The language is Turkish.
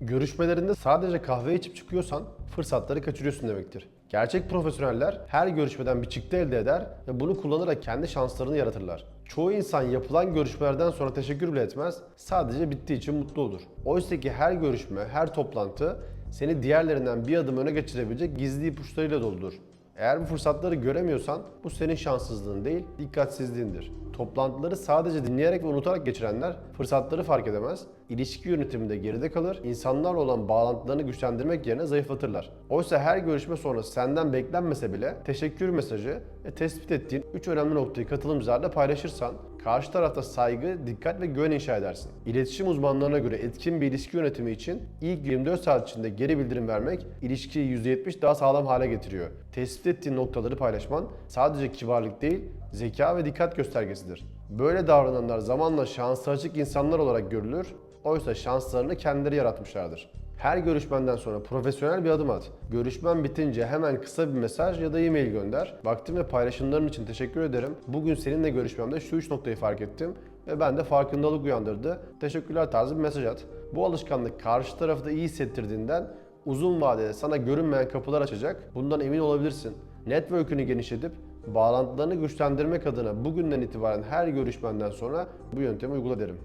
Görüşmelerinde sadece kahve içip çıkıyorsan fırsatları kaçırıyorsun demektir. Gerçek profesyoneller her görüşmeden bir çıktı elde eder ve bunu kullanarak kendi şanslarını yaratırlar. Çoğu insan yapılan görüşmelerden sonra teşekkür bile etmez, sadece bittiği için mutlu olur. Oysa ki her görüşme, her toplantı seni diğerlerinden bir adım öne geçirebilecek gizli ipuçlarıyla doludur. Eğer bu fırsatları göremiyorsan bu senin şanssızlığın değil, dikkatsizliğindir. Toplantıları sadece dinleyerek ve unutarak geçirenler fırsatları fark edemez, ilişki yönetiminde geride kalır, insanlarla olan bağlantılarını güçlendirmek yerine zayıflatırlar. Oysa her görüşme sonrası senden beklenmese bile teşekkür mesajı ve tespit ettiğin 3 önemli noktayı katılımcılarla paylaşırsan karşı tarafta saygı, dikkat ve güven inşa edersin. İletişim uzmanlarına göre etkin bir ilişki yönetimi için ilk 24 saat içinde geri bildirim vermek ilişkiyi %70 daha sağlam hale getiriyor. Tespit ettiğin noktaları paylaşman sadece kibarlık değil, zeka ve dikkat göstergesidir. Böyle davrananlar zamanla şansı açık insanlar olarak görülür, oysa şanslarını kendileri yaratmışlardır. Her görüşmenden sonra profesyonel bir adım at. Görüşmen bitince hemen kısa bir mesaj ya da e-mail gönder. Vaktin ve paylaşımların için teşekkür ederim. Bugün seninle görüşmemde şu üç noktayı fark ettim ve bende farkındalık uyandırdı. Teşekkürler tarzı bir mesaj at. Bu alışkanlık karşı tarafı da iyi hissettirdiğinden uzun vadede sana görünmeyen kapılar açacak. Bundan emin olabilirsin. Network'ünü genişletip bağlantılarını güçlendirmek adına bugünden itibaren her görüşmenden sonra bu yöntemi uygula derim.